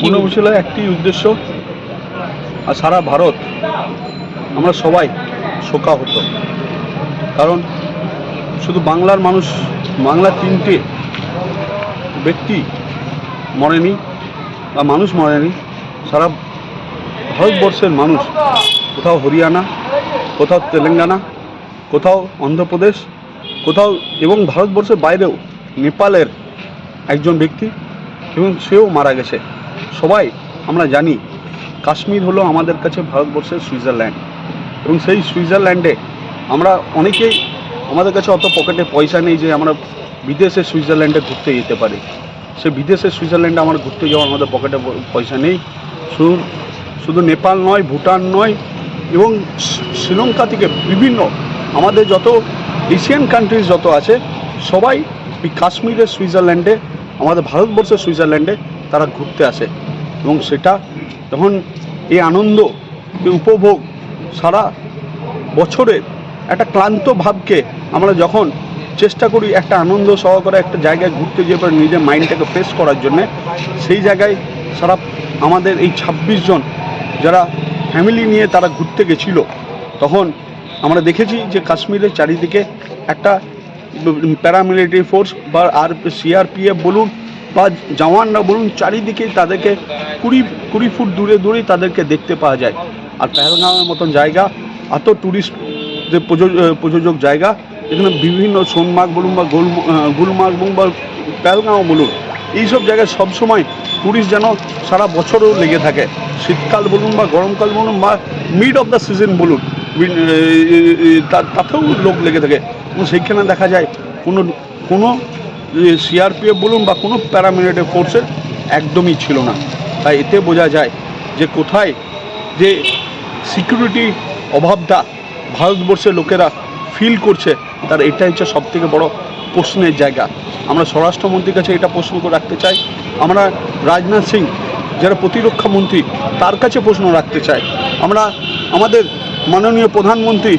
বনভূষণের একটি উদ্দেশ্য আর সারা ভারত, আমরা সবাই শোকা হতো কারণ শুধু বাংলার মানুষ বাংলার তিনটে ব্যক্তি মরেনি বা মানুষ মরেনি, সারা ভারতবর্ষের মানুষ, কোথাও হরিয়ানা, কোথাও তেলেঙ্গানা, কোথাও অন্ধ্রপ্রদেশ, কোথাও এবং ভারতবর্ষের বাইরেও নেপালের একজন ব্যক্তি এবং সেও মারা গেছে। সবাই আমরা জানি কাশ্মীর হলো আমাদের কাছে ভারতবর্ষের সুইজারল্যান্ড। এবং সেই সুইজারল্যান্ডে আমরা অনেকেই আমাদের কাছে অত পকেটে পয়সা নেই যে আমরা বিদেশে সুইজারল্যান্ডে ঘুরতে যেতে পারি। সে বিদেশে সুইজারল্যান্ডে আমার ঘুরতে যাওয়ার আমাদের পকেটে পয়সা নেই। শুধু শুধু নেপাল নয়, ভুটান নয়, এবং শ্রীলঙ্কা থেকে বিভিন্ন আমাদের যত এশিয়ান কান্ট্রিজ যত আছে, সবাই কাশ্মীরের সুইজারল্যান্ডে, আমাদের ভারতবর্ষের সুইজারল্যান্ডে তারা ঘুরতে আসে। এবং সেটা তখন এই আনন্দ উপভোগ সারা বছরের একটা ক্লান্ত ভাবকে আমরা যখন চেষ্টা করি একটা আনন্দ সহকারে একটা জায়গায় ঘুরতে যেয়ে পরে নিজের মাইন্ডটাকে ফ্রেশ করার জন্যে, সেই জায়গায় সারা আমাদের এই ২৬ জন যারা ফ্যামিলি নিয়ে তারা ঘুরতে গেছিল, তখন আমরা দেখেছি যে কাশ্মীরের চারিদিকে একটা প্যারামিলিটারি ফোর্স বা আর সিআরপিএফ বলুন বা জওয়ানরা বলুন চারিদিকেই তাদেরকে কুড়ি কুড়ি ফুট দূরে দূরেই তাদেরকে দেখতে পাওয়া যায়। আর পেহেলগাঁওয়ের মতন জায়গা, এত ট্যুরিস্ট যে প্রযোজ- প্রযোজক জায়গা, এখানে বিভিন্ন সোনমার্গ বলুন বা গোল গুলমার্গ বলুন বা পেহেলগাঁও বলুন, এইসব জায়গায় সবসময় ট্যুরিস্ট যেন সারা বছরও লেগে থাকে। শীতকাল বলুন বা গরমকাল বলুন বা মিড অফ দ্য সিজন বলুন তাতেও লোক লেগে থাকে। এবং সেইখানে দেখা যায় কোনো কোনো সিআরপিএফ বলুন বা কোনো প্যারামিলিটারি ফোর্সের একদমই ছিল না। তাই এতে বোঝা যায় যে কোথায় যে সিকিউরিটি অভাবটা ভারতবর্ষের লোকেরা ফিল করছে, তার এটা হচ্ছে সব থেকে বড় প্রশ্নের জায়গা। আমরা স্বরাষ্ট্রমন্ত্রীর কাছে এটা প্রশ্ন করে রাখতে চাই। আমরা রাজনাথ সিং, যারা প্রতিরক্ষা মন্ত্রী, তার কাছে প্রশ্ন রাখতে চাই। আমরা আমাদের মাননীয় প্রধানমন্ত্রী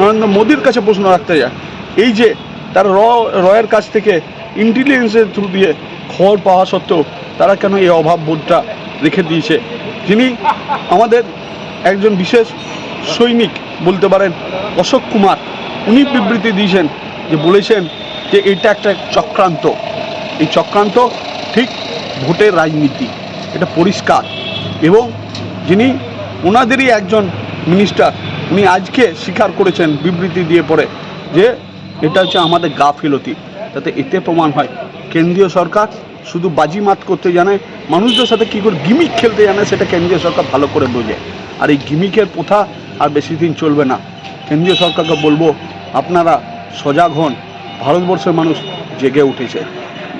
নরেন্দ্র মোদীর কাছে প্রশ্ন রাখতে চাই। এই যে তারা র, রয়ের কাছ থেকে ইন্টেলিজেন্সের থ্রু দিয়ে খবর পাওয়া সত্ত্বেও তারা কেন এই অভাব বোধটা রেখে দিয়েছে? যিনি আমাদের একজন বিশেষ সৈনিক বলতে পারেন, অশোক কুমার, উনি বিবৃতি দিয়েছেন যে বলেছেন যে এটা একটা চক্রান্ত। এই চক্রান্ত ঠিক ভোটের রাজনীতি, এটা পরিষ্কার। এবং যিনি ওনাদেরই একজন মিনিস্টার উনি আজকে স্বীকার করেছেন বিবৃতি দিয়ে পরে যে এটা হচ্ছে আমাদের গাফিলতি তাতে এতে প্রমাণ হয়, কেন্দ্রীয় সরকার শুধু বাজিমাত করতে জানে, মানুষদের সাথে কী করে গিমিক খেলতে জানে সেটা কেন্দ্রীয় সরকার ভালো করে বোঝে। আর এই গিমিকের প্রথা আর বেশি দিন চলবে না। কেন্দ্রীয় সরকারকে বলব, আপনারা সজাগ হন, ভারতবর্ষের মানুষ জেগে উঠেছে।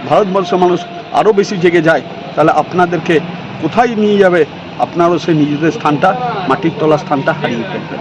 ভারতবর্ষের মানুষ আরও বেশি জেগে যায়, তাহলে আপনাদেরকে কোথায় নিয়ে যাবে? আপনারও সেই নিজেদের স্থানটা, মাটির তলা স্থানটা হারিয়ে ফেলবেন